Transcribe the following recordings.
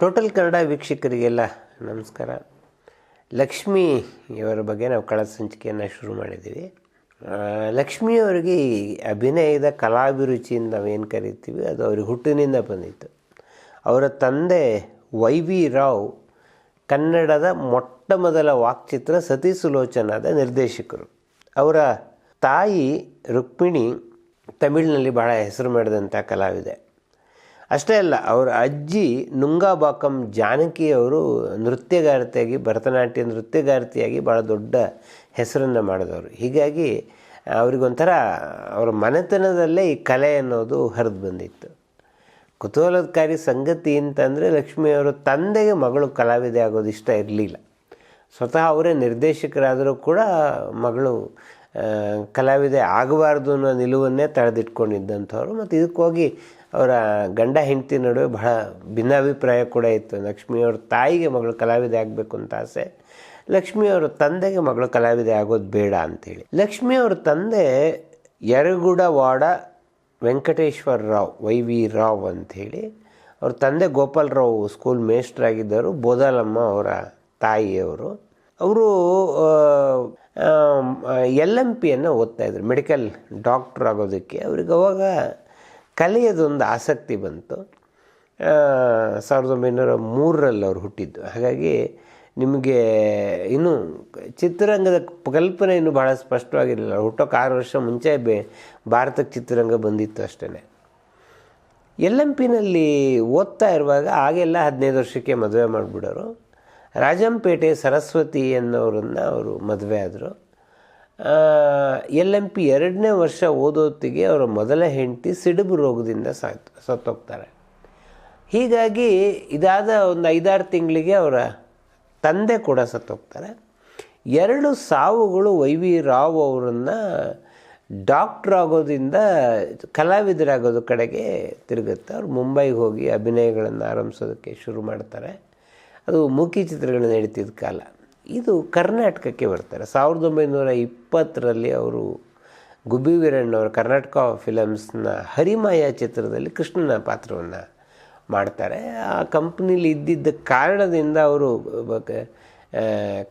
Total Kannada ವೀಕ್ಷಕರಿಗೆಲ್ಲ ನಮಸ್ಕಾರ. ಲಕ್ಷ್ಮಿ ಇವರ ಬಗ್ಗೆ ನಾವು ಕಳೆದ ಸಂಚಿಕೆಯನ್ನು ಶುರು ಮಾಡಿದ್ದೀವಿ. ಲಕ್ಷ್ಮಿಯವರಿಗೆ ಅಭಿನಯದ ಕಲಾಭಿರುಚಿಯಿಂದ ನಾವೇನು ಕರಿತೀವಿ, ಅದು ಅವ್ರಿಗೆ ಹುಟ್ಟಿನಿಂದ ಬಂದಿತ್ತು. ಅವರ ತಂದೆ ವೈ ವಿ ರಾವ್ ಕನ್ನಡದ ಮೊಟ್ಟ ಮೊದಲ ವಾಕ್ಚಿತ್ರ ಸತಿ ಸುಲೋಚನಾದ ನಿರ್ದೇಶಕರು. ಅವರ ತಾಯಿ ರುಕ್ಮಿಣಿ ತಮಿಳಿನಲ್ಲಿ ಬಹಳ ಹೆಸರು ಮಾಡಿದಂಥ ಕಲಾವಿದೆ. ಅಷ್ಟೇ ಅಲ್ಲ, ಅವರ ಅಜ್ಜಿ ನುಂಗಾಬಾಕಂ ಜಾನಕಿ ಅವರು ನೃತ್ಯಗಾರ್ತಿಯಾಗಿ, ಭರತನಾಟ್ಯ ನೃತ್ಯಗಾರ್ತಿಯಾಗಿ ಭಾಳ ದೊಡ್ಡ ಹೆಸರನ್ನು ಮಾಡಿದವರು. ಹೀಗಾಗಿ ಅವರಿಗೊಂಥರ ಅವರ ಮನೆತನದಲ್ಲೇ ಈ ಕಲೆ ಅನ್ನೋದು ಹರಿದು ಬಂದಿತ್ತು. ಕುತೂಹಲಕಾರಿ ಸಂಗತಿ ಅಂತಂದರೆ ಲಕ್ಷ್ಮಿಯವರು ತಂದೆಗೆ ಮಗಳು ಕಲಾವಿದೆ ಆಗೋದು ಇಷ್ಟ ಇರಲಿಲ್ಲ. ಸ್ವತಃ ಅವರೇ ನಿರ್ದೇಶಕರಾದರೂ ಕೂಡ ಮಗಳು ಕಲಾವಿದೆ ಆಗಬಾರ್ದು ಅನ್ನೋ ನಿಲುವನ್ನೇ ತಳೆದಿಟ್ಕೊಂಡಿದ್ದಂಥವ್ರು ಮತ್ತು ಇದಕ್ಕೋಗಿ ಅವರ ಗಂಡ ಹೆಂಡತಿ ನಡುವೆ ಬಹಳ ಭಿನ್ನಾಭಿಪ್ರಾಯ ಕೂಡ ಇತ್ತು. ಲಕ್ಷ್ಮಿಯವ್ರ ತಾಯಿಗೆ ಮಗಳು ಕಲಾವಿದೆ ಆಗಬೇಕು ಅಂತ ಆಸೆ. ಲಕ್ಷ್ಮಿಯವರ ತಂದೆಗೆ ಮಗಳು ಕಲಾವಿದೆ ಆಗೋದು ಬೇಡ ಅಂತೇಳಿ ಲಕ್ಷ್ಮಿಯವ್ರ ತಂದೆ ಯರಗುಡವಾಡ ವೆಂಕಟೇಶ್ವರ ರಾವ್, ವೈ ವಿ ರಾವ್ ಅಂಥೇಳಿ ಅವ್ರ ತಂದೆ ಗೋಪಾಲ್ ರಾವ್ ಸ್ಕೂಲ್ ಮೇಸ್ಟ್ರಾಗಿದ್ದರು ಬೋದಾಲಮ್ಮ ಅವರ ತಾಯಿಯವರು. ಅವರು ಎಲ್ ಎಂ ಪಿಯನ್ನು ಓದ್ತಾಯಿದ್ರು ಮೆಡಿಕಲ್ ಡಾಕ್ಟ್ರ್ ಆಗೋದಕ್ಕೆ. ಅವ್ರಿಗೆ ಅವಾಗ ಕಲೆಯದೊಂದು ಆಸಕ್ತಿ ಬಂತು. ಸಾವಿರದ ಒಂಬೈನೂರ ಮೂರರಲ್ಲಿ ಅವರು ಹುಟ್ಟಿದ್ದು. ಹಾಗಾಗಿ ನಿಮಗೆ ಇನ್ನೂ ಚಿತ್ರರಂಗದ ಕಲ್ಪನೆ ಇನ್ನೂ ಭಾಳ ಸ್ಪಷ್ಟವಾಗಿರಲಿಲ್ಲ. ಹುಟ್ಟೋಕೆ ಆರು ವರ್ಷ ಮುಂಚೆ ಬೇ, ಭಾರತಕ್ಕೆ ಚಿತ್ರರಂಗ ಬಂದಿತ್ತು ಅಷ್ಟೇ ಎಲ್ ಎಂ ಪಿನಲ್ಲಿ ಓದ್ತಾ ಇರುವಾಗ ಆಗೆಲ್ಲ ಹದಿನೈದು ವರ್ಷಕ್ಕೆ ಮದುವೆ ಮಾಡಿಬಿಡೋರು. ರಾಜಂಪೇಟೆ ಸರಸ್ವತಿ ಅನ್ನೋರನ್ನು ಅವರು ಮದುವೆ ಆದರು. ಎಲ್ ಎಂ ಪಿ ಎರಡನೇ ವರ್ಷ ಓದೋತ್ತಿಗೆ ಅವರ ಮೊದಲ ಹೆಂಡತಿ ಸಿಡುಬು ರೋಗದಿಂದ ಸಾಯ್ತು, ಸತ್ತೋಗ್ತಾರೆ. ಹೀಗಾಗಿ ಇದಾದ ಒಂದು ಐದಾರು ತಿಂಗಳಿಗೆ ಅವರ ತಂದೆ ಕೂಡ ಸತ್ತೋಗ್ತಾರೆ. ಎರಡು ಸಾವುಗಳು ವೈ ವಿ ರಾವ್ ಅವರನ್ನು ಡಾಕ್ಟ್ರ್ ಆಗೋದಿಂದ ಕಲಾವಿದರಾಗೋದು ಕಡೆಗೆ ತಿರುಗುತ್ತೆ. ಅವರು ಮುಂಬೈಗೆ ಹೋಗಿ ಅಭಿನಯಗಳನ್ನು ಆರಂಭಿಸೋದಕ್ಕೆ ಶುರು ಮಾಡ್ತಾರೆ. ಅದು ಮೂಕಿ ಚಿತ್ರಗಳನ್ನ ನಡೀತಿದ್ದ ಕಾಲ. ಇದು ಕರ್ನಾಟಕಕ್ಕೆ ಬರ್ತಾರೆ. ಸಾವಿರದ ಒಂಬೈನೂರ ಇಪ್ಪತ್ತರಲ್ಲಿ ಅವರು ಗುಬ್ಬಿ ವೀರಣ್ಣವರು ಕರ್ನಾಟಕ ಫಿಲಮ್ಸ್ನ ಹರಿಮಾಯ ಚಿತ್ರದಲ್ಲಿ ಕೃಷ್ಣನ ಪಾತ್ರವನ್ನು ಮಾಡ್ತಾರೆ. ಆ ಕಂಪ್ನಿಲಿ ಇದ್ದಿದ್ದ ಕಾರಣದಿಂದ ಅವರು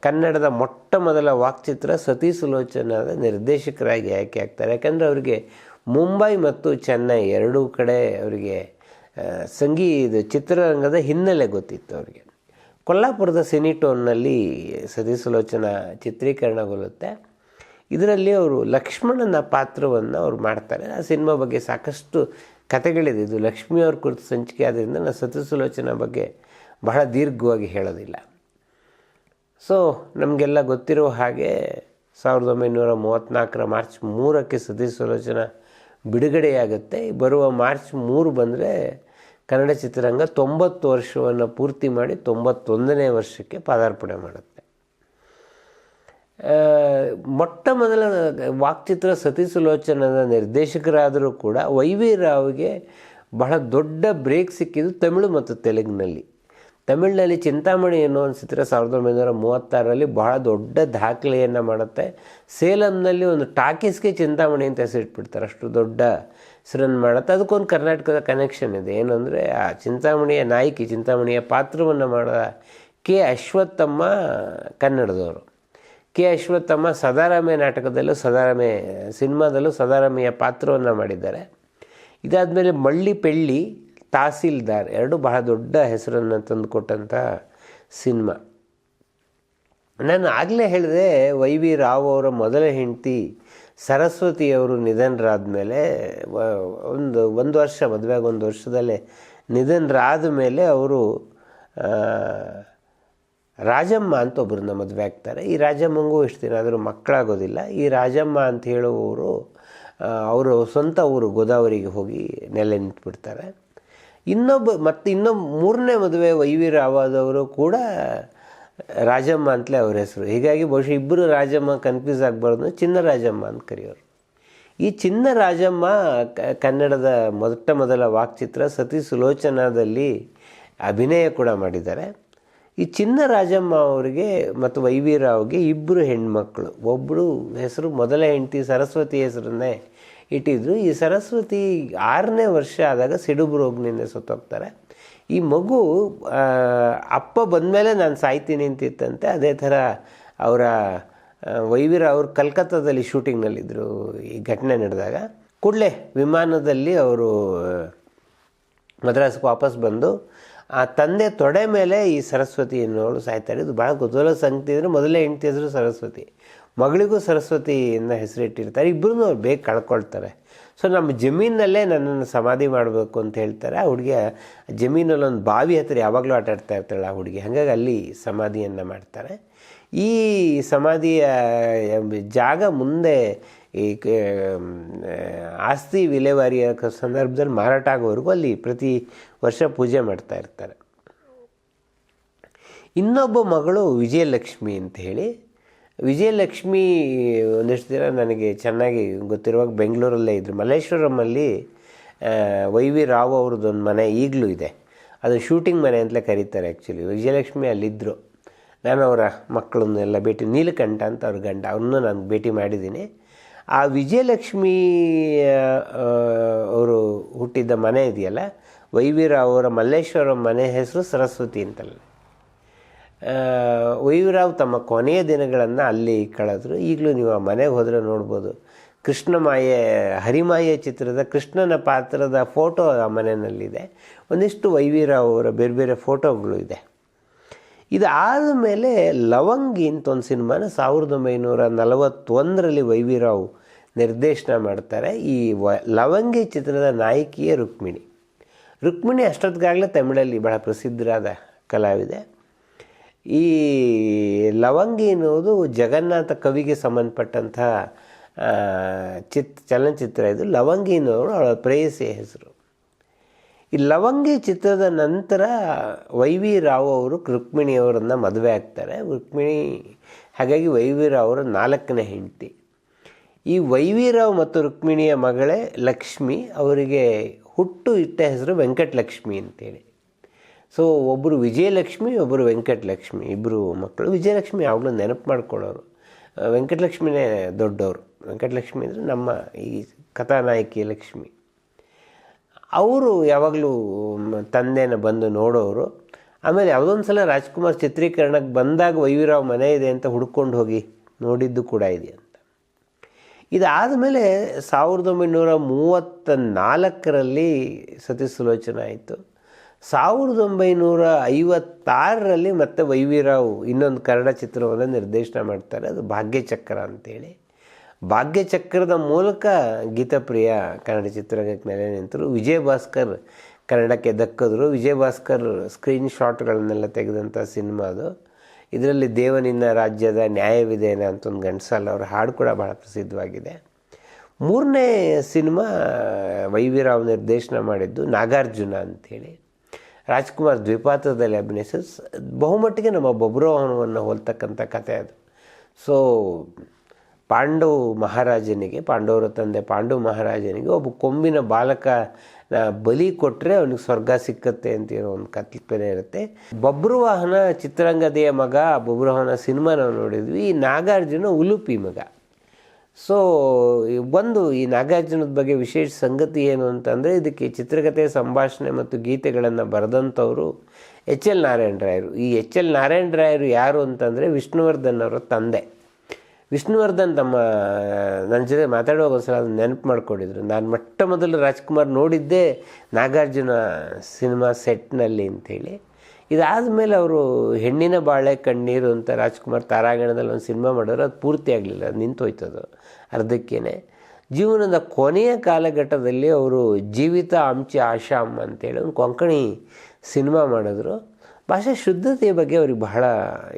ಕನ್ನಡದ ಮೊಟ್ಟ ಮೊದಲ ವಾಕ್ಚಿತ್ರ ಸತಿ ಸುಲೋಚನಾದ ನಿರ್ದೇಶಕರಾಗಿ ಆಯ್ಕೆ ಆಗ್ತಾರೆ. ಯಾಕಂದರೆ ಅವರಿಗೆ ಮುಂಬೈ ಮತ್ತು ಚೆನ್ನೈ ಎರಡೂ ಕಡೆ ಅವರಿಗೆ ಸಂಗೀತ ಚಿತ್ರರಂಗದ ಹಿನ್ನೆಲೆ ಗೊತ್ತಿತ್ತು ಅವರಿಗೆ. ಕೊಲ್ಲಾಪುರದ ಸಿನಿಟೋನ್ನಲ್ಲಿ ಸತಿ ಸುಲೋಚನಾ ಚಿತ್ರೀಕರಣಗೊಳ್ಳುತ್ತೆ. ಇದರಲ್ಲಿ ಅವರು ಲಕ್ಷ್ಮಣನ ಪಾತ್ರವನ್ನು ಅವರು ಮಾಡ್ತಾರೆ. ಆ ಸಿನಿಮಾ ಬಗ್ಗೆ ಸಾಕಷ್ಟು ಕಥೆಗಳಿದೆ. ಇದು ಲಕ್ಷ್ಮಿಯವ್ರ ಕುರಿತು ಸಂಚಿಕೆ. ಆದ್ದರಿಂದ ನಾನು ಸತಿ ಸುಲೋಚನಾ ಬಗ್ಗೆ ಬಹಳ ದೀರ್ಘವಾಗಿ ಹೇಳೋದಿಲ್ಲ. ಸೊ ನಮಗೆಲ್ಲ ಗೊತ್ತಿರೋ ಹಾಗೆ ಸಾವಿರದ ಒಂಬೈನೂರ ಮೂವತ್ತ್ನಾಲ್ಕರ ಮಾರ್ಚ್ ಮೂರಕ್ಕೆ ಸುಲೋಚನಾ ಬಿಡುಗಡೆಯಾಗುತ್ತೆ. ಬರುವ ಮಾರ್ಚ್ ಮೂರು ಬಂದರೆ ಕನ್ನಡ ಚಿತ್ರರಂಗ ತೊಂಬತ್ತು ವರ್ಷವನ್ನು ಪೂರ್ತಿ ಮಾಡಿ ತೊಂಬತ್ತೊಂದನೇ ವರ್ಷಕ್ಕೆ ಪಾದಾರ್ಪಣೆ ಮಾಡುತ್ತೆ. ಮೊಟ್ಟ ಮೊದಲ ವಾಕ್ಚಿತ್ರ ಸತಿ ಸುಲೋಚನದ ನಿರ್ದೇಶಕರಾದರೂ ಕೂಡ ವೈ ವಿ ರಾವ್ಗೆ ಬಹಳ ದೊಡ್ಡ ಬ್ರೇಕ್ ಸಿಕ್ಕಿದ್ದು ತಮಿಳು ಮತ್ತು ತೆಲುಗಿನಲ್ಲಿ. ತಮಿಳಿನಲ್ಲಿ ಚಿಂತಾಮಣಿ ಅನ್ನೋ ಒಂದು ಚಿತ್ರ ಸಾವಿರದ ಒಂಬೈನೂರ ಮೂವತ್ತಾರರಲ್ಲಿ ಬಹಳ ದೊಡ್ಡ ದಾಖಲೆಯನ್ನು ಮಾಡುತ್ತೆ. ಸೇಲಂನಲ್ಲಿ ಒಂದು ಟಾಕೀಸ್ಗೆ ಚಿಂತಾಮಣಿ ಅಂತ ಹೆಸರಿಟ್ಬಿಡ್ತಾರೆ. ಅಷ್ಟು ದೊಡ್ಡ ಹೆಸರನ್ನು ಮಾಡುತ್ತೆ. ಅದಕ್ಕೊಂದು ಕರ್ನಾಟಕದ ಕನೆಕ್ಷನ್ ಇದೆ. ಏನಂದರೆ ಆ ಚಿಂತಾಮಣಿಯ ನಾಯಕಿ, ಚಿಂತಾಮಣಿಯ ಪಾತ್ರವನ್ನು ಮಾಡಿದ ಕೆ. ಅಶ್ವತ್ಥಮ್ಮ ಕನ್ನಡದವರು. ಕೆ. ಅಶ್ವತ್ಥಮ್ಮ ಸದಾರಾಮಯ್ಯ ನಾಟಕದಲ್ಲೂ ಸದಾರಾಮೆ, ಸಿನಿಮಾದಲ್ಲೂ ಸದಾರಾಮಯ್ಯ ಪಾತ್ರವನ್ನು ಮಾಡಿದ್ದಾರೆ. ಇದಾದಮೇಲೆ ಮಳ್ಳಿ ಪೆಳ್ಳಿ ತಹಸೀಲ್ದಾರ್, ಎರಡು ಬಹಳ ದೊಡ್ಡ ಹೆಸರನ್ನು ತಂದುಕೊಟ್ಟಂಥ ಸಿನಿಮಾ. ನಾನು ಆಗಲೇ ಹೇಳಿದೆ, ವೈ ವಿ ರಾವ್ ಅವರ ಮೊದಲ ಹೆಂಡತಿ ಸರಸ್ವತಿಯವರು ನಿಧನರಾದ ಮೇಲೆ ಒಂದು ಒಂದು ವರ್ಷ ಮದುವೆಗೆ ಒಂದು ವರ್ಷದಲ್ಲೇ ನಿಧನರಾದ ಮೇಲೆ ಅವರು ರಾಜಮ್ಮ ಅಂತ ಒಬ್ಬರನ್ನ ಮದುವೆ ಆಗ್ತಾರೆ. ಈ ರಾಜಮ್ಮಂಗೂ ಇಷ್ಟು ದಿನ, ಆದರೂ ಮಕ್ಕಳಾಗೋದಿಲ್ಲ. ಈ ರಾಜಮ್ಮ ಅಂತ ಹೇಳುವವರು ಅವರು ಸ್ವಂತ ಊರು ಗೋದಾವರಿಗೆ ಹೋಗಿ ನೆಲೆ ನಿಂತುಬಿಡ್ತಾರೆ. ಇನ್ನೊಬ್ಬ, ಮತ್ತು ಇನ್ನೊಬ್ಬ ಮೂರನೇ ಮದುವೆ ವೈ ಕೂಡ ರಾಜಮ್ಮ ಅಂತಲೇ ಅವ್ರ ಹೆಸರು. ಹೀಗಾಗಿ ಬಹುಶಃ ಇಬ್ಬರು ರಾಜಮ್ಮ ಕನ್ಫ್ಯೂಸ್ ಆಗಬಾರ್ದು ಚಿನ್ನ ರಾಜಮ್ಮ ಅಂತ ಕರೆಯೋರು. ಈ ಚಿನ್ನ ರಾಜಮ್ಮ ಕನ್ನಡದ ಮೊಟ್ಟ ಮೊದಲ ವಾಕ್ಚಿತ್ರ ಸತಿ ಸುಲೋಚನಾದಲ್ಲಿ ಅಭಿನಯ ಕೂಡ ಮಾಡಿದ್ದಾರೆ. ಈ ಚಿನ್ನ ರಾಜಮ್ಮ ಅವರಿಗೆ ಮತ್ತು ವೈ ಇಬ್ಬರು ಹೆಣ್ಮಕ್ಳು. ಒಬ್ಬರು ಹೆಸರು ಮೊದಲ ಹೆಂಡತಿ ಸರಸ್ವತಿ ಹೆಸರನ್ನೇ ಇಟ್ಟಿದ್ರು. ಈ ಸರಸ್ವತಿ ಆರನೇ ವರ್ಷ ಆದಾಗ ಸಿಡುಬು ರೋಗನಿಂದ ಸತ್ತೋಗ್ತಾರೆ. ಈ ಮಗು ಅಪ್ಪ ಅಪ್ಪ ಬಂದಮೇಲೆ ನಾನು ಸಾಯ್ತೀನಿ ಅಂತಿತ್ತಂತೆ. ಅದೇ ಥರ ಅವರ ವೈವಿರ ಅವರು ಕಲ್ಕತ್ತಾದಲ್ಲಿ ಶೂಟಿಂಗ್ನಲ್ಲಿದ್ದರು ಈ ಘಟನೆ ನಡೆದಾಗ. ಕೂಡಲೇ ವಿಮಾನದಲ್ಲಿ ಅವರು ಮದ್ರಾಸ್ಗೆ ವಾಪಸ್ ಬಂದು, ಆ ತಂದೆ ತೊಡೆ ಮೇಲೆ ಈ ಸರಸ್ವತಿ ಎನ್ನುವಳು ಸಾಯ್ತಾರೆ. ಇದು ಭಾಳ ಕುತೂಹಲ ಸಂಗತಿ ಅಂದರೆ ಮೊದಲೇ ಹೆಂಡತಿ ಹೆಸರು ಸರಸ್ವತಿ. ಮಗಳಿಗೂ ಸರಸ್ವತಿಯಿಂದ ಹೆಸರಿಟ್ಟಿರ್ತಾರೆ. ಇಬ್ಬರೂ ಅವ್ರು ಬೇಗ ಕಳ್ಕೊಳ್ತಾರೆ. ಸೊ ನಮ್ಮ ಜಮೀನಲ್ಲೇ ನನ್ನನ್ನು ಸಮಾಧಿ ಮಾಡಬೇಕು ಅಂತ ಹೇಳ್ತಾರೆ. ಆ ಹುಡುಗಿ ಜಮೀನಲ್ಲಿ ಒಂದು ಬಾವಿ ಹತ್ತಿರ ಯಾವಾಗಲೂ ಆಟ ಆಡ್ತಾ ಇರ್ತಾಳೆ ಆ ಹುಡುಗಿ. ಹಾಗಾಗಿ ಅಲ್ಲಿ ಸಮಾಧಿಯನ್ನು ಮಾಡ್ತಾರೆ. ಈ ಸಮಾಧಿಯ ಜಾಗ ಮುಂದೆ ಈ ಆಸ್ತಿ ವಿಲೇವಾರಿಯ ಸಂದರ್ಭದಲ್ಲಿ ಮಾರಾಟ ಆಗೋವರೆಗೂ ಅಲ್ಲಿ ಪ್ರತಿ ವರ್ಷ ಪೂಜೆ ಮಾಡ್ತಾ ಇರ್ತಾರೆ. ಇನ್ನೊಬ್ಬ ಮಗಳು ವಿಜಯಲಕ್ಷ್ಮಿ ಅಂತ ಹೇಳಿ ವಿಜಯಲಕ್ಷ್ಮಿ ಒಂದಿಷ್ಟು ದಿನ ನನಗೆ ಚೆನ್ನಾಗಿ ಗೊತ್ತಿರುವಾಗ ಬೆಂಗಳೂರಲ್ಲೇ ಇದ್ದರು ಮಲ್ಲೇಶ್ವರಮಲ್ಲಿ ವೈ ವಿ ರಾವ್ ಅವ್ರದ್ದೊಂದು ಮನೆ ಈಗಲೂ ಇದೆ. ಅದು ಶೂಟಿಂಗ್ ಮನೆ ಅಂತಲೇ ಕರೀತಾರೆ ಆ್ಯಕ್ಚುಲಿ ವಿಜಯಲಕ್ಷ್ಮಿ ಅಲ್ಲಿದ್ದರು ನಾನು ಅವರ ಮಕ್ಕಳನ್ನೆಲ್ಲ ಭೇಟಿ, ನೀಲಕಂಠ ಅಂತ ಅವ್ರ ಗಂಡ ಅವನ್ನೂ ನಾನು ಭೇಟಿ ಮಾಡಿದ್ದೀನಿ. ಆ ವಿಜಯಲಕ್ಷ್ಮಿ ಅವರು ಹುಟ್ಟಿದ್ದ ಮನೆ ಇದೆಯಲ್ಲ, ವೈ ವಿ ರಾವ್ ಅವರ ಮಲ್ಲೇಶ್ವರಂ ಮನೆ ಹೆಸರು ಸರಸ್ವತಿ ಅಂತಲ್ಲ. ವೈವಿರಾವ್ ತಮ್ಮ ಕೊನೆಯ ದಿನಗಳನ್ನು ಅಲ್ಲಿ ಕಳೆದ್ರು. ಈಗಲೂ ನೀವು ಆ ಮನೆಗೆ ಹೋದರೆ ನೋಡ್ಬೋದು. ಕೃಷ್ಣಮಾಯೆ ಹರಿಮಾಯೆ ಚಿತ್ರದ ಕೃಷ್ಣನ ಪಾತ್ರದ ಫೋಟೋ ಆ ಮನೆಯಲ್ಲಿದೆ. ಒಂದಿಷ್ಟು ವೈವಿರಾವ್ ಅವರ ಬೇರೆ ಬೇರೆ ಫೋಟೋಗಳು ಇದೆ. ಇದಾದ ಮೇಲೆ ಲವಂಗಿ ಅಂತ ಒಂದು ಸಿನಿಮಾನ ಸಾವಿರದ ಒಂಬೈನೂರ ನಲವತ್ತೊಂದರಲ್ಲಿ ವೈವಿರಾವ್ ನಿರ್ದೇಶನ ಮಾಡ್ತಾರೆ. ಈ ವ, ಲವಂಗಿ ಚಿತ್ರದ ನಾಯಕಿಯೇ ರುಕ್ಮಿಣಿ. ರುಕ್ಮಿಣಿ ಅಷ್ಟೊತ್ತಿಗಾಗಲೇ ತಮಿಳಲ್ಲಿ ಬಹಳ ಪ್ರಸಿದ್ಧರಾದ ಕಲಾವಿದೆ. ಈ ಲವಂಗಿ ಎನ್ನುವುದು ಜಗನ್ನಾಥ ಕವಿಗೆ ಸಂಬಂಧಪಟ್ಟಂತಹ ಚಿತ್, ಚಲನಚಿತ್ರ ಇದು. ಲವಂಗಿ ಎನ್ನುವರು ಅವಳ ಪ್ರೇಯಸಿಯ ಹೆಸರು. ಈ ಲವಂಗಿ ಚಿತ್ರದ ನಂತರ ವೈ ವಿ ರಾವ್ ಅವರು ರುಕ್ಮಿಣಿಯವರನ್ನು ಮದುವೆ ಆಗ್ತಾರೆ. ರುಕ್ಮಿಣಿ, ಹಾಗಾಗಿ ವೈ ವಿ ರಾವ್ ಅವರ ನಾಲ್ಕನೇ ಹೆಂಡತಿ. ಈ ವೈ ವಿ ರಾವ್ ಮತ್ತು ರುಕ್ಮಿಣಿಯ ಮಗಳೇ ಲಕ್ಷ್ಮಿ. ಅವರಿಗೆ ಹುಟ್ಟು ಇಟ್ಟ ಹೆಸರು ವೆಂಕಟಲಕ್ಷ್ಮಿ ಅಂತೇಳಿ. ಸೊ ಒಬ್ಬರು ವಿಜಯಲಕ್ಷ್ಮಿ ಒಬ್ಬರು ವೆಂಕಟಲಕ್ಷ್ಮಿ. ಇಬ್ಬರು ಮಕ್ಕಳು. ವಿಜಯಲಕ್ಷ್ಮಿ ಯಾವಾಗಲೂ ನೆನಪು ಮಾಡ್ಕೊಳ್ಳೋರು. ವೆಂಕಟಲಕ್ಷ್ಮಿನೇ ದೊಡ್ಡವರು. ವೆಂಕಟಲಕ್ಷ್ಮಿ ಅಂದರೆ ನಮ್ಮ ಈ ಕಥಾನಾಯಕಿ ಲಕ್ಷ್ಮಿ. ಅವರು ಯಾವಾಗಲೂ ತಂದೆನ ಬಂದು ನೋಡೋರು. ಆಮೇಲೆ ಯಾವುದೊಂದು ಸಲ ರಾಜ್ಕುಮಾರ್ ಚಿತ್ರೀಕರಣಕ್ಕೆ ಬಂದಾಗ, ವೈವಿರಾವ್ ಮನೆ ಇದೆ ಅಂತ ಹುಡ್ಕೊಂಡು ಹೋಗಿ ನೋಡಿದ್ದು ಕೂಡ ಇದೆ ಅಂತ. ಇದಾದ ಮೇಲೆ ಸಾವಿರದ ಒಂಬೈನೂರ ಮೂವತ್ತ ನಾಲ್ಕರಲ್ಲಿ ಸತಿ ಸುಲೋಚನೆ ಆಯಿತು. ಸಾವಿರದ ಒಂಬೈನೂರ ಐವತ್ತಾರರಲ್ಲಿ ಮತ್ತೆ ವೈವಿರಾವ್ ಇನ್ನೊಂದು ಕನ್ನಡ ಚಿತ್ರವನ್ನು ನಿರ್ದೇಶನ ಮಾಡ್ತಾರೆ. ಅದು ಭಾಗ್ಯಚಕ್ರ ಅಂತೇಳಿ. ಭಾಗ್ಯಚಕ್ರದ ಮೂಲಕ ಗೀತಾಪ್ರಿಯ ಕನ್ನಡ ಚಿತ್ರರಂಗಕ್ಕೆ ನೆಲೆ ನಿಂತರು. ವಿಜಯ ಭಾಸ್ಕರ್ ಕನ್ನಡಕ್ಕೆ ದಕ್ಕಿದ್ರು. ವಿಜಯ ಭಾಸ್ಕರ್ ಸ್ಕ್ರೀನ್ ಶಾಟ್ಗಳನ್ನೆಲ್ಲ ತೆಗೆದಂಥ ಸಿನಿಮಾ ಅದು. ಇದರಲ್ಲಿ ದೇವನಿಂದ ರಾಜ್ಯದ ನ್ಯಾಯವಿದೇನ ಅಂತ ಒಂದು ಗಂಡಸಲ್ಲ ಅವರ ಹಾಡು ಕೂಡ ಭಾಳ ಪ್ರಸಿದ್ಧವಾಗಿದೆ. ಮೂರನೇ ಸಿನಿಮಾ ವೈವಿರಾವ್ ನಿರ್ದೇಶನ ಮಾಡಿದ್ದು ನಾಗಾರ್ಜುನ ಅಂಥೇಳಿ ರಾಜ್ಕುಮಾರ್ ದ್ವಿಪಾತ್ರದಲ್ಲಿ ಅಭಿನಯಿಸಿ ಬಹುಮಟ್ಟಿಗೆ ನಮ್ಮ ಬಬ್ರೋಹನವನ್ನು ಹೋಲ್ತಕ್ಕಂಥ ಕಥೆ ಅದು. ಸೊ ಪಾಂಡು ಮಹಾರಾಜನಿಗೆ, ಪಾಂಡವರ ತಂದೆ ಪಾಂಡು ಮಹಾರಾಜನಿಗೆ ಒಬ್ಬ ಕೊಂಬಿನ ಬಾಲಕ ಬಲಿ ಕೊಟ್ಟರೆ ಅವನಿಗೆ ಸ್ವರ್ಗ ಸಿಕ್ಕತ್ತೆ ಅಂತ ಏನೋ ಒಂದು ಕಲ್ಪನೆ ಇರುತ್ತೆ. ಬಬ್ರುವಾಹನ ಚಿತ್ರರಂಗದೆಯ ಮಗ ಬಬ್ರುವಾಹನ ಸಿನಿಮಾ ನಾವು ನೋಡಿದ್ವಿ. ನಾಗಾರ್ಜುನ ಉಲುಪಿ ಮಗ. ಸೊ ಒಂದು ಈ ನಾಗಾರ್ಜುನದ ಬಗ್ಗೆ ವಿಶೇಷ ಸಂಗತಿ ಏನು ಅಂತಂದರೆ, ಇದಕ್ಕೆ ಚಿತ್ರಕಥೆ, ಸಂಭಾಷಣೆ ಮತ್ತು ಗೀತೆಗಳನ್ನು ಬರೆದಂಥವರು ಎಚ್ ಎಲ್ ನಾರಾಯಣ ರಾಯರು. ಈ ಎಚ್ ಎಲ್ ನಾರಾಯಣ ರಾಯರು ಯಾರು ಅಂತಂದರೆ ವಿಷ್ಣುವರ್ಧನ್ ಅವರ ತಂದೆ. ವಿಷ್ಣುವರ್ಧನ್ ತಮ್ಮ ನನ್ನ ಜೊತೆ ಮಾತಾಡುವಾಗ ಒಂದ್ಸಲ ಅದನ್ನ ನೆನಪು ಮಾಡಿಕೊಂಡಿದ್ರು. ನಾನು ಮೊಟ್ಟ ಮೊದಲು ರಾಜ್ಕುಮಾರ್ ನೋಡಿದ್ದೆ ನಾಗಾರ್ಜುನ ಸಿನಿಮಾ ಸೆಟ್ನಲ್ಲಿ ಅಂಥೇಳಿ ಇದಾದ ಮೇಲೆ ಅವರು ಹೆಣ್ಣಿನ ಬಾಳೆ ಕಣ್ಣೀರು ಅಂತ ರಾಜ್ಕುಮಾರ್ ತಾರಾಗಣದಲ್ಲಿ ಒಂದು ಸಿನಿಮಾ ಮಾಡಿದ್ರು, ಅದು ಪೂರ್ತಿ ಆಗಲಿಲ್ಲ, ಅದು ನಿಂತೋಯ್ತದು, ಅರ್ಧಕ್ಕೇನೆ. ಜೀವನದ ಕೊನೆಯ ಕಾಲಘಟ್ಟದಲ್ಲಿ ಅವರು ಜೀವಿತ ಅಂಚೆ ಆಶಾಮ್ ಅಂತೇಳಿ ಒಂದು ಕೊಂಕಣಿ ಸಿನಿಮಾ ಮಾಡಿದ್ರು. ಭಾಷೆ ಶುದ್ಧತೆಯ ಬಗ್ಗೆ ಅವ್ರಿಗೆ ಬಹಳ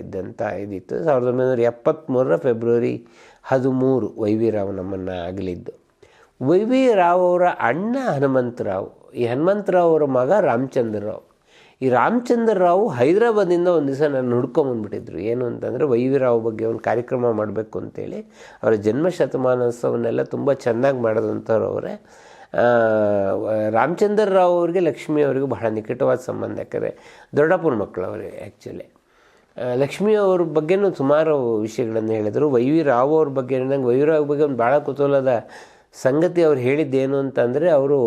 ಇದ್ದಂಥ ಇದಿತ್ತು. ಸಾವಿರದ ಒಂಬೈನೂರ ಎಪ್ಪತ್ತ್ಮೂರರ ಫೆಬ್ರವರಿ ಹದಿಮೂರು ವೈ ವಿ ರಾವ್ ನಮ್ಮನ್ನು ಆಗಲಿದ್ದು ವೈ ವಿ ರಾವ್ ಅವರ ಅಣ್ಣ ಹನುಮಂತರಾವ್, ಈ ಹನುಮಂತರಾವ್ ಅವರ ಮಗ ರಾಮಚಂದ್ರ ರಾವ್. ಈ ರಾಮಚಂದ್ರ ರಾವ್ ಹೈದರಾಬಾದಿಂದ ಒಂದು ದಿವಸ ನಾನು ಹುಡ್ಕೊಂಬಂದ್ಬಿಟ್ಟಿದ್ರು ಏನು ಅಂತಂದರೆ ವೈ ವಿ ರಾವ್ ಬಗ್ಗೆ ಒಂದು ಕಾರ್ಯಕ್ರಮ ಮಾಡಬೇಕು ಅಂತೇಳಿ ಅವರ ಜನ್ಮ ಶತಮಾನೋತ್ಸವನ್ನೆಲ್ಲ ತುಂಬ ಚೆನ್ನಾಗಿ ಮಾಡಿದಂಥವ್ರು ಅವರೇ ಆ, ರಾಮಚಂದ್ರ ರಾವ್ ಅವರಿಗೆ ಲಕ್ಷ್ಮಿ ಅವರಿಗೂ ಬಹಳ ನಿಕಟವಾದ ಸಂಬಂಧ. ಯಾಕಂದರೆ ದೊಡ್ಡಪ್ಪನ ಮಕ್ಕಳು ಅವರಿಗೆ ಆ್ಯಕ್ಚುಲಿ ಲಕ್ಷ್ಮಿ ಅವ್ರ ಬಗ್ಗೆನೂ ಸುಮಾರು ವಿಷಯಗಳನ್ನು ಹೇಳಿದರು. ವೈ ವಿ ರಾವ್ ಅವ್ರ ಬಗ್ಗೆ ನಂಗೆ ವೈ ವಿ ರಾವ್ ಬಗ್ಗೆ ಒಂದು ಭಾಳ ಕುತೂಹಲದ ಸಂಗತಿ ಅವ್ರು ಹೇಳಿದ್ದೇನು ಅಂತಂದರೆ ಅವರು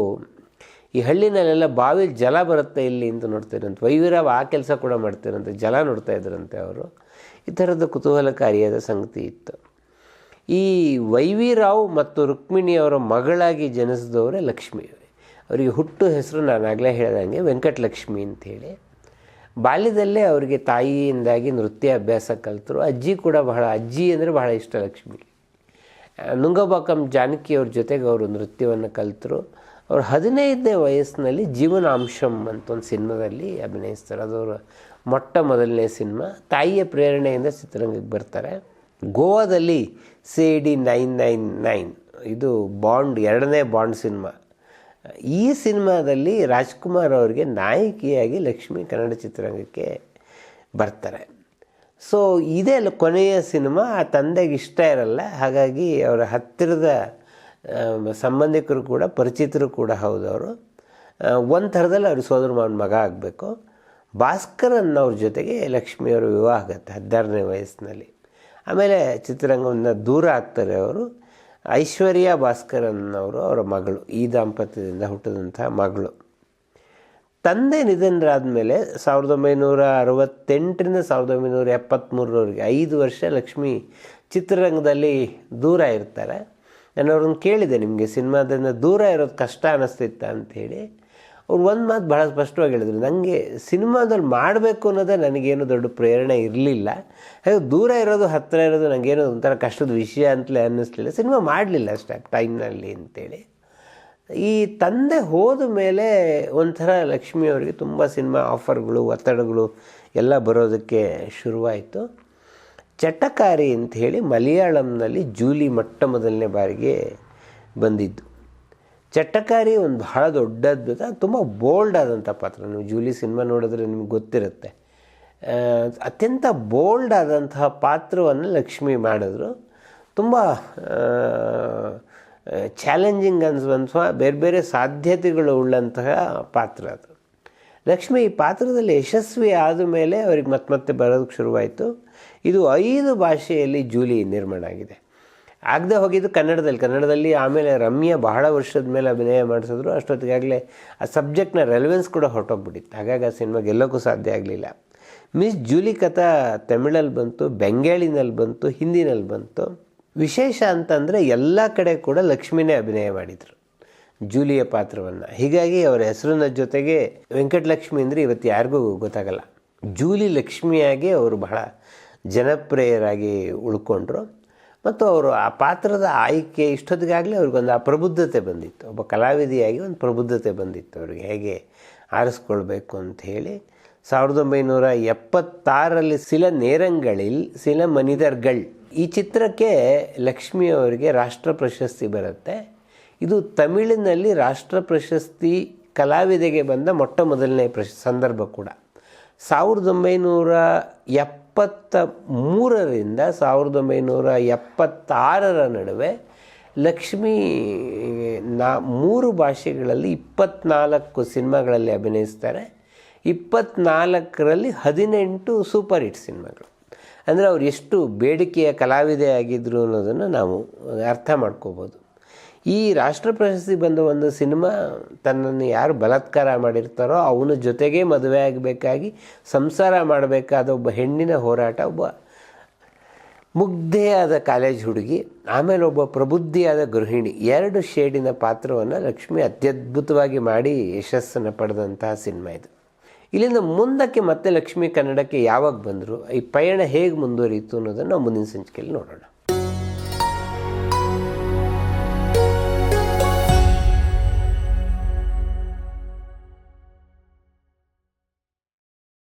ಈ ಹಳ್ಳಿನಲ್ಲೆಲ್ಲ ಬಾವಿಲಿ ಜಲ ಬರುತ್ತೆ ಇಲ್ಲಿ ಅಂತ ನೋಡ್ತಿರಂತೆ ವೈವಿರಾವ್ ಆ ಕೆಲಸ ಕೂಡ ಮಾಡ್ತಿರಂತೆ ಜಲ ನೋಡ್ತಾ ಇದ್ರಂತೆ ಅವರು. ಈ ಥರದ ಕುತೂಹಲಕಾರಿಯಾದ ಸಂಗತಿ ಇತ್ತು. ಈ ವೈವಿರಾವ್ ಮತ್ತು ರುಕ್ಮಿಣಿಯವರ ಮಗಳಾಗಿ ಜನಿಸಿದವರೇ ಲಕ್ಷ್ಮಿ. ಅವರಿಗೆ ಹುಟ್ಟು ಹೆಸರು ನಾನು ಆಗಲೇ ಹೇಳ್ದಂಗೆ ವೆಂಕಟಲಕ್ಷ್ಮಿ ಅಂಥೇಳಿ ಬಾಲ್ಯದಲ್ಲೇ ಅವರಿಗೆ ತಾಯಿಯಿಂದಾಗಿ ನೃತ್ಯ ಅಭ್ಯಾಸ ಕಲಿತರು. ಅಜ್ಜಿ ಕೂಡ ಬಹಳ, ಅಜ್ಜಿ ಅಂದರೆ ಬಹಳ ಇಷ್ಟ ಲಕ್ಷ್ಮಿಗೆ ನುಂಗಬಾಕಂ ಜಾನಕಿಯವ್ರ ಜೊತೆಗೆ ಅವರು ನೃತ್ಯವನ್ನು ಕಲಿತರು. ಅವ್ರು ಹದಿನೈದನೇ ವಯಸ್ಸಿನಲ್ಲಿ ಜೀವನಾಂಶಂ ಅಂತ ಒಂದು ಸಿನಿಮಾದಲ್ಲಿ ಅಭಿನಯಿಸ್ತಾರೆ. ಅದು ಅವರ ಮೊಟ್ಟ ಮೊದಲನೇ ಸಿನಿಮಾ. ತಾಯಿಯ ಪ್ರೇರಣೆಯಿಂದ ಚಿತ್ರರಂಗಕ್ಕೆ ಬರ್ತಾರೆ. ಗೋವಾದಲ್ಲಿ C D nine nine nine, ಇದು ಬಾಂಡ್, ಎರಡನೇ ಬಾಂಡ್ ಸಿನಿಮಾ. ಈ ಸಿನಿಮಾದಲ್ಲಿ ರಾಜ್ಕುಮಾರ್ ಅವರಿಗೆ ನಾಯಕಿಯಾಗಿ ಲಕ್ಷ್ಮಿ ಕನ್ನಡ ಚಿತ್ರರಂಗಕ್ಕೆ ಬರ್ತಾರೆ. ಸೊ ಇದೇ ಅಲ್ಲ ಕೊನೆಯ ಸಿನಿಮಾ. ಆ ತಂದೆಗೆ ಇಷ್ಟ ಇರಲ್ಲ. ಹಾಗಾಗಿ ಅವರ ಹತ್ತಿರದ ಸಂಬಂಧಿಕರು ಕೂಡ, ಪರಿಚಿತರು ಕೂಡ ಹೌದು ಅವರು. ಒಂದು ಥರದಲ್ಲಿ ಅವ್ರ ಸೋದರ ಮಾವನ ಮಗ ಆಗಬೇಕು. ಭಾಸ್ಕರನ್ ಅವ್ರ ಜೊತೆಗೆ ಲಕ್ಷ್ಮಿಯವರು ವಿವಾಹ ಆಗುತ್ತೆ, ಹದಿನಾರನೇ ವಯಸ್ಸಿನಲ್ಲಿ. ಆಮೇಲೆ ಚಿತ್ರರಂಗವನ್ನು ದೂರ ಆಗ್ತಾರೆ ಅವರು. ಐಶ್ವರ್ಯ ಭಾಸ್ಕರನ್ ಅವರು ಅವರ ಮಗಳು, ಈ ದಾಂಪತ್ಯದಿಂದ ಹುಟ್ಟಿದಂಥ ಮಗಳು. ತಂದೆ ನಿಧನರಾದ ಮೇಲೆ ಸಾವಿರದ ಒಂಬೈನೂರ ಅರವತ್ತೆಂಟರಿಂದ ಸಾವಿರದ ಒಂಬೈನೂರ ಎಪ್ಪತ್ತ್ಮೂರರವರೆಗೆ ಐದು ವರ್ಷ ಲಕ್ಷ್ಮಿ ಚಿತ್ರರಂಗದಲ್ಲಿ ದೂರ ಇರ್ತಾರೆ. ನಾನು ಅವ್ರನ್ನ ಕೇಳಿದೆ ನಿಮಗೆ, ಸಿನಿಮಾದಿಂದ ದೂರ ಇರೋದು ಕಷ್ಟ ಅನ್ನಿಸ್ತಿತ್ತ ಅಂಥೇಳಿ. ಅವ್ರು ಒಂದು ಮಾತು ಭಾಳ ಸ್ಪಷ್ಟವಾಗಿ ಹೇಳಿದ್ರು ನನಗೆ ಸಿನಿಮಾದಲ್ಲಿ ಮಾಡಬೇಕು ಅನ್ನೋದೇ ನನಗೇನು ದೊಡ್ಡ ಪ್ರೇರಣೆ ಇರಲಿಲ್ಲ. ಹಾಗೆ ದೂರ ಇರೋದು ಹತ್ತಿರ ಇರೋದು ನನಗೇನು ಒಂಥರ ಕಷ್ಟದ ವಿಷಯ ಅಂತಲೇ ಅನ್ನಿಸ್ಲಿಲ್ಲ. ಸಿನಿಮಾ ಮಾಡಲಿಲ್ಲ ಅಷ್ಟೇ ಟೈಮ್ನಲ್ಲಿ ಅಂತೇಳಿ. ಈ ತಂದೆ ಹೋದ ಮೇಲೆ ಒಂಥರ ಲಕ್ಷ್ಮಿ ಅವರಿಗೆ ತುಂಬ ಸಿನಿಮಾ ಆಫರ್ಗಳು, ಒತ್ತಡಗಳು ಎಲ್ಲ ಬರೋದಕ್ಕೆ ಶುರುವಾಯಿತು. ಚಟಕಾರಿ ಹೇಳಿ ಮಲಯಾಳಂನಲ್ಲಿ ಜೂಲಿ ಮೊಟ್ಟ ಮೊದಲನೇ ಬಾರಿಗೆ ಬಂದಿದ್ದು. ಚಟಕಾರಿ ಒಂದು ಬಹಳ ದೊಡ್ಡ ಅದ್ಭುತ ತುಂಬ ಬೋಲ್ಡ್ ಆದಂಥ ಪಾತ್ರ. ನೀವು ಜೂಲಿ ಸಿನಿಮಾ ನೋಡಿದ್ರೆ ನಿಮ್ಗೆ ಗೊತ್ತಿರುತ್ತೆ. ಅತ್ಯಂತ ಬೋಲ್ಡ್ ಆದಂತಹ ಪಾತ್ರವನ್ನು ಲಕ್ಷ್ಮಿ ಮಾಡಿದ್ರು. ತುಂಬ ಚಾಲೆಂಜಿಂಗ್ ಅನ್ಸುವಂಥ ಬೇರೆ ಬೇರೆ ಸಾಧ್ಯತೆಗಳು ಉಳ್ಳಂತಹ ಪಾತ್ರ ಅದು. ಲಕ್ಷ್ಮಿ ಈ ಪಾತ್ರದಲ್ಲಿ ಯಶಸ್ವಿ ಆದ ಮೇಲೆ ಅವ್ರಿಗೆ ಮತ್ತೆ ಮತ್ತೆ ಬರೋದಕ್ಕೆ ಶುರುವಾಯಿತು. ಇದು ಐದು ಭಾಷೆಯಲ್ಲಿ ಜೂಲಿ ನಿರ್ಮಾಣ ಆಗಿದೆ. ಆಗದೆ ಹೋಗಿದ್ದು ಕನ್ನಡದಲ್ಲಿ. ಕನ್ನಡದಲ್ಲಿ ಆಮೇಲೆ ರಮ್ಯ ಬಹಳ ವರ್ಷದ ಮೇಲೆ ಅಭಿನಯ ಮಾಡಿಸಿದ್ರು. ಅಷ್ಟೊತ್ತಿಗಾಗಲೇ ಆ ಸಬ್ಜೆಕ್ಟ್ನ ರೆಲೆವೆನ್ಸ್ ಕೂಡ ಹೊರಟೋಗ್ಬಿಟ್ಟಿತ್ತು. ಹಾಗಾಗಿ ಆ ಸಿನಿಮಾ ಗೆಲ್ಲೋಕ್ಕೂ ಸಾಧ್ಯ ಆಗಲಿಲ್ಲ. ಮಿಸ್ ಜೂಲಿ ಕಥಾ ತಮಿಳಲ್ಲಿ ಬಂತು, ಬೆಂಗಾಳಿನಲ್ಲಿ ಬಂತು, ಹಿಂದಿನಲ್ಲಿ ಬಂತು. ವಿಶೇಷ ಅಂತಂದರೆ ಎಲ್ಲ ಕಡೆ ಕೂಡ ಲಕ್ಷ್ಮಿನೇ ಅಭಿನಯ ಮಾಡಿದರು ಜೂಲಿಯ ಪಾತ್ರವನ್ನು. ಹೀಗಾಗಿ ಅವರ ಹೆಸರಿನ ಜೊತೆಗೆ ವೆಂಕಟಲಕ್ಷ್ಮಿ ಅಂದರೆ ಇವತ್ತು ಯಾರಿಗೂ ಗೊತ್ತಾಗಲ್ಲ. ಜೂಲಿ ಲಕ್ಷ್ಮಿಯಾಗಿ ಅವರು ಬಹಳ ಜನಪ್ರಿಯರಾಗಿ ಉಳ್ಕೊಂಡ್ರು. ಮತ್ತು ಅವರು ಆ ಪಾತ್ರದ ಆಯ್ಕೆ ಇಷ್ಟೊತ್ತಿಗಾಗಲೇ ಅವ್ರಿಗೊಂದು ಆ ಪ್ರಬುದ್ಧತೆ ಬಂದಿತ್ತು. ಒಬ್ಬ ಕಲಾವಿದೆಯಾಗಿ ಒಂದು ಪ್ರಬುದ್ಧತೆ ಬಂದಿತ್ತು ಅವ್ರಿಗೆ. ಹೇಗೆ ಆರಿಸ್ಕೊಳ್ಬೇಕು ಅಂತ ಹೇಳಿ ಸಾವಿರದ ಒಂಬೈನೂರ ಎಪ್ಪತ್ತಾರರಲ್ಲಿ ಸಿಲ ನೇರಂಗಳಿಲ್, ಸಿಲ ಮನಿದರ್ಗಳ್. ಈ ಚಿತ್ರಕ್ಕೆ ಲಕ್ಷ್ಮಿ ಅವರಿಗೆ ರಾಷ್ಟ್ರ ಪ್ರಶಸ್ತಿ ಬರುತ್ತೆ. ಇದು ತಮಿಳಿನಲ್ಲಿ ರಾಷ್ಟ್ರ ಪ್ರಶಸ್ತಿ ಕಲಾವಿದೆಗೆ ಬಂದ ಮೊಟ್ಟ ಮೊದಲನೇ ಪ್ರಶ್, ಸಂದರ್ಭ ಕೂಡ. ಸಾವಿರದ ಒಂಬೈನೂರ ಎಪ್ಪತ್ತ ಮೂರರಿಂದ ಸಾವಿರದ ಒಂಬೈನೂರ ಎಪ್ಪತ್ತಾರರ ನಡುವೆ ಲಕ್ಷ್ಮಿ, ನಾ, ಮೂರು ಭಾಷೆಗಳಲ್ಲಿ ಇಪ್ಪತ್ನಾಲ್ಕು ಸಿನಿಮಾಗಳಲ್ಲಿ ಅಭಿನಯಿಸ್ತಾರೆ. ಇಪ್ಪತ್ನಾಲ್ಕರಲ್ಲಿ ಹದಿನೆಂಟು ಸೂಪರ್ ಹಿಟ್ ಸಿನಿಮಾಗಳು. ಅಂದರೆ ಅವ್ರು ಎಷ್ಟು ಬೇಡಿಕೆಯ ಕಲಾವಿದೆ ಆಗಿದ್ದರು ಅನ್ನೋದನ್ನು ನಾವು ಅರ್ಥ ಮಾಡ್ಕೋಬೋದು. ಈ ರಾಷ್ಟ್ರ ಪ್ರಶಸ್ತಿ ಬಂದ ಒಂದು ಸಿನಿಮಾ ತನ್ನನ್ನು ಯಾರು ಬಲಾತ್ಕಾರ ಮಾಡಿರ್ತಾರೋ ಅವನ ಜೊತೆಗೆ ಮದುವೆ ಆಗಬೇಕಾಗಿ ಸಂಸಾರ ಮಾಡಬೇಕಾದ ಒಬ್ಬ ಹೆಣ್ಣಿನ ಹೋರಾಟ, ಒಬ್ಬ ಮುಗ್ಧೆಯಾದ ಕಾಲೇಜ್ ಹುಡುಗಿ, ಆಮೇಲೆ ಒಬ್ಬ ಪ್ರಬುದ್ಧಿಯಾದ ಗೃಹಿಣಿ, ಎರಡು ಶೇಡಿನ ಪಾತ್ರವನ್ನು ಲಕ್ಷ್ಮಿ ಅತ್ಯದ್ಭುತವಾಗಿ ಮಾಡಿ ಯಶಸ್ಸನ್ನು ಪಡೆದಂತಹ ಸಿನಿಮಾ ಇದು. ಇಲ್ಲಿಂದ ಮುಂದಕ್ಕೆ ಮತ್ತೆ ಲಕ್ಷ್ಮಿ ಕನ್ನಡಕ್ಕೆ ಯಾವಾಗ ಬಂದರು, ಈ ಪಯಣ ಹೇಗೆ ಮುಂದುವರಿಯಿತು ಅನ್ನೋದನ್ನು ನಾವು ಮುಂದಿನ ಸಂಚಿಕೆಯಲ್ಲಿ ನೋಡೋಣ.